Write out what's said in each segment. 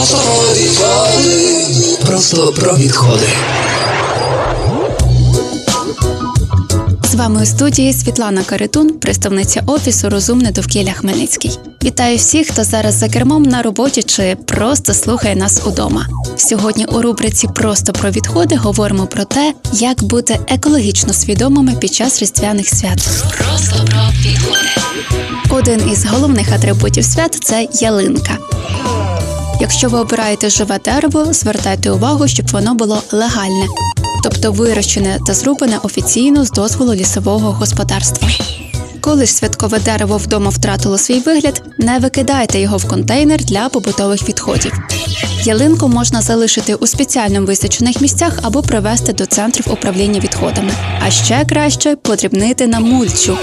Просто про відходи. Просто про відходи. З вами у студії Світлана Каритун, представниця офісу Розумне довкілля Хмельницький. Вітаю всіх, хто зараз за кермом на роботі чи просто слухає нас удома. Сьогодні у рубриці Просто про відходи говоримо про те, як бути екологічно свідомими під час різдвяних свят. Просто про відходи. Один із головних атрибутів свят це ялинка. Якщо ви обираєте живе дерево, звертайте увагу, щоб воно було легальне, тобто вирощене та зрубане офіційно з дозволу лісового господарства. Коли ж святкове дерево вдома втратило свій вигляд, не викидайте його в контейнер для побутових відходів. Ялинку можна залишити у спеціально визначених місцях або привезти до центрів управління відходами. А ще краще подрібнити на мульчу.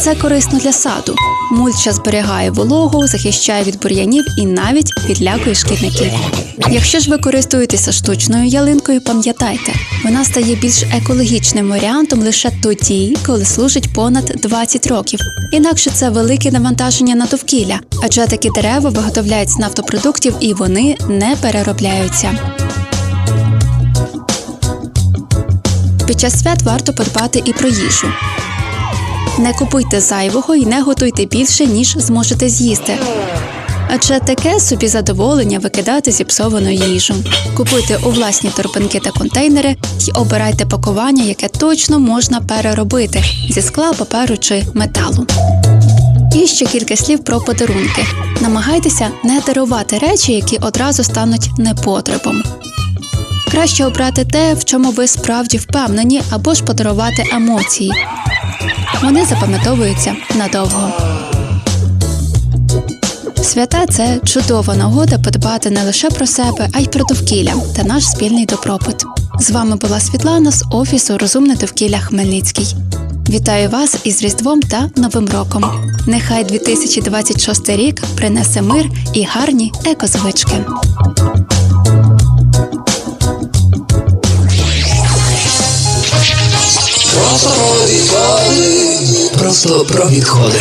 Це корисно для саду. Мульча зберігає вологу, захищає від бур'янів і навіть відлякує шкідників. Якщо ж ви користуєтеся штучною ялинкою, пам'ятайте, вона стає більш екологічним варіантом лише тоді, коли служить понад 20 років. Інакше це велике навантаження на довкілля, адже такі дерева виготовляють з нафтопродуктів і вони не переробляються. Під час свят варто подбати і про їжу. Не купуйте зайвого і не готуйте більше, ніж зможете з'їсти. Адже таке собі задоволення викидати зіпсовану їжу. Купуйте у власні торбинки та контейнери і обирайте пакування, яке точно можна переробити зі скла, паперу чи металу. І ще кілька слів про подарунки. Намагайтеся не дарувати речі, які одразу стануть непотребом. Краще обрати те, в чому ви справді впевнені, або ж подарувати емоції. Вони запам'ятовуються надовго. Свята це чудова нагода подбати не лише про себе, а й про довкілля та наш спільний добробут. З вами була Світлана з офісу Розумне довкілля Хмельницький. Вітаю вас із Різдвом та Новим роком. Нехай 2026 рік принесе мир і гарні екозвички. Просто про відходи. Просто про відходи.